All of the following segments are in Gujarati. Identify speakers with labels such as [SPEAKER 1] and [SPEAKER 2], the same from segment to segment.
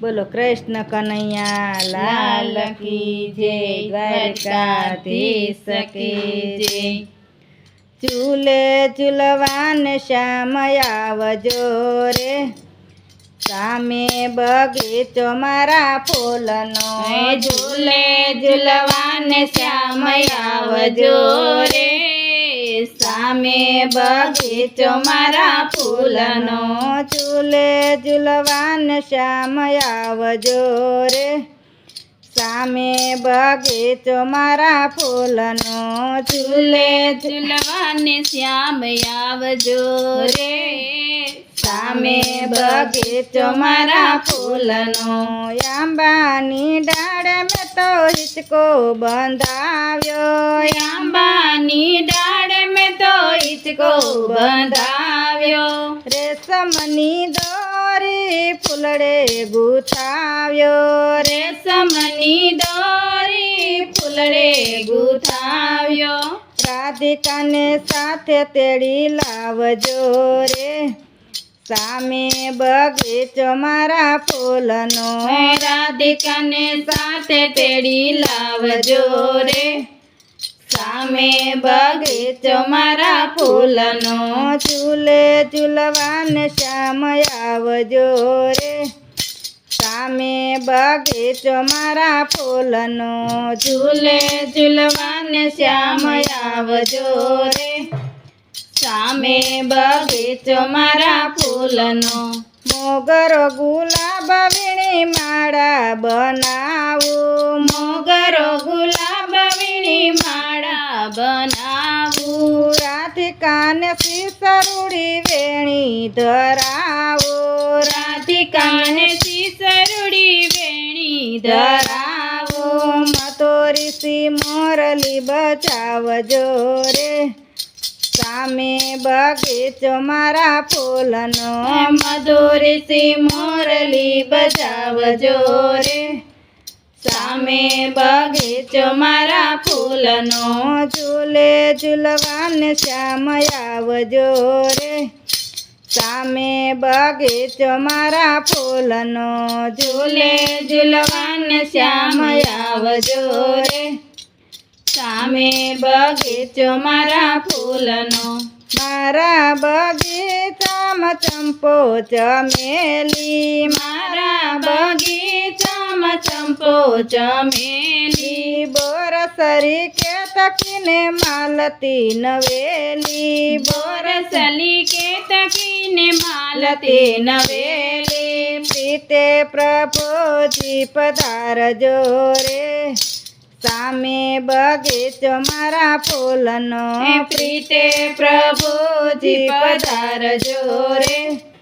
[SPEAKER 1] બોલો કૃષ્ણ કનૈયા લાલ કી જય દ્વારકાધીશ કી જય. ચૂલે ચૂલવાન શ્યામ આવજો રે. સામે બગીચો મારા ફૂલનો
[SPEAKER 2] ઝૂલે ઝૂલવાન શ્યામ આવજો રે. સામે બગીચો મારા ફૂલનો
[SPEAKER 1] ચૂલે ઝૂલવાન શ્યામ આવજો રે. સામે બગીચો મારા ફૂલનો
[SPEAKER 2] ચૂલે ઝૂલવાન શ્યામ આવજો રે. સામે બગીચો મારા ફૂલનો
[SPEAKER 1] આંબાની ડાળ મેં તો હિચકો બંધાવ્યો.
[SPEAKER 2] આંબાની ડાળ મેં તો હિચકો બંધાવ્યો.
[SPEAKER 1] રેશમની દોરી ફૂલડે ગુથાવ્યો.
[SPEAKER 2] રેશમની દોરી ફૂલડે ગુથાવ્યો.
[SPEAKER 1] રાધિકાને સાથે તેડી લાવજો રે. સામે બગીચો મારા ફૂલનો.
[SPEAKER 2] રાધિકાને સાથે તેડી લાવજો રે. સામે બગીચો મારા ફૂલનો
[SPEAKER 1] ચૂલે ચૂલવાન શ્યામ આવજો રે. સામે બગીચો મારા ફૂલનો
[SPEAKER 2] ઝૂલે, ઝૂલવાન શ્યામ આવજો રે. સામે બગીચો મારા ફૂલનો
[SPEAKER 1] મોગરો ગુલાબ વીણી માળા બનાવો.
[SPEAKER 2] મોગરો ગુલાબ વીણી માળા બનાવું.
[SPEAKER 1] રાધિકાને શીસરુડી વેણી ધરાવો.
[SPEAKER 2] રાધિકાને શીસરુડી વેણી ધરાવો.
[SPEAKER 1] મતોરી સી મોરલી બચાવજો રે. સામે બગીચો મારા ફૂલનો
[SPEAKER 2] મધુરી સી મોરલી બજાવજો રે. સામે બગીચો મારા ફૂલનો
[SPEAKER 1] ઝૂલે, ઝૂલવાને શ્યામ આવજો રે. સામે બગીચો મારા ફૂલનો
[SPEAKER 2] ઝૂલે, ઝૂલવાને શ્યામ આવજો રે. સામે બગીચો મારા ફૂલનો,
[SPEAKER 1] મારા બગીચામાં ચંપો ચમેલી.
[SPEAKER 2] ચંપો ચમેલી.
[SPEAKER 1] બોરસરી કે તકીને માલતી નવેલી.
[SPEAKER 2] બોરસલી કે તકીને માલતી નવેલી.
[SPEAKER 1] પ્રીતે પ્રભુજી પધારજો જોરે. સામે બગીચો મારા ફૂલનો
[SPEAKER 2] પ્રીતે પ્રભુજી પધારજો રે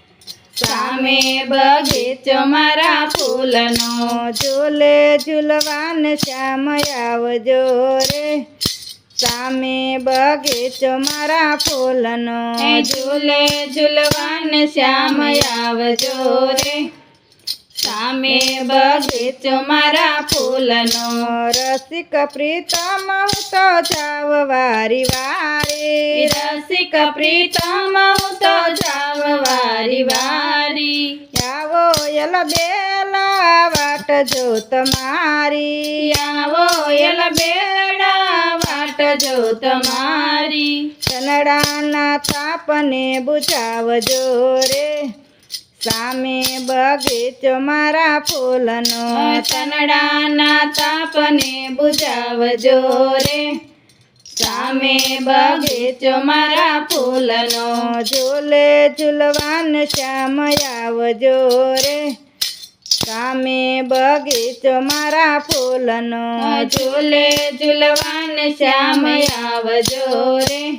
[SPEAKER 2] સામે બગીચો મારા ફૂલનો.
[SPEAKER 1] ઝૂલે ઝૂલવાન શ્યામ આવજો રે. સામે બગીચો મારા ફૂલનો.
[SPEAKER 2] ઝૂલે ઝૂલવાન શ્યામ આવજો રે. સામે બગીચો મારા ફૂલનો.
[SPEAKER 1] રસિક પ્રીતમ તો જાવ વારી વારી
[SPEAKER 2] રસિક પ્રીતમ તો જાવ વારી વારી
[SPEAKER 1] આવો એલ બેલા વાટ જો તમારી
[SPEAKER 2] આવો એલ બેડા વાટ જો તમારી
[SPEAKER 1] કનડાના તાપને બુજાવજો રે સામે બગીચો મારા ફૂલનો
[SPEAKER 2] તનડાના તાપને બુજાવજો રે સામે બગીચો મારા ફૂલનો.
[SPEAKER 1] ઝૂલે ઝૂલવાન શ્યામ આવજો રે. સામે બગીચો મારા ફૂલનો.
[SPEAKER 2] ઝૂલે ઝૂલવાન શ્યામ આવજો રે.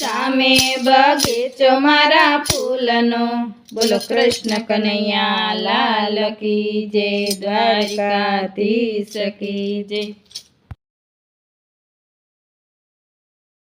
[SPEAKER 2] સામે બગીચો મારા ફૂલનો. બોલો કૃષ્ણ કનૈયા લાલ કી જય દ્વારકાધીશ કી જય.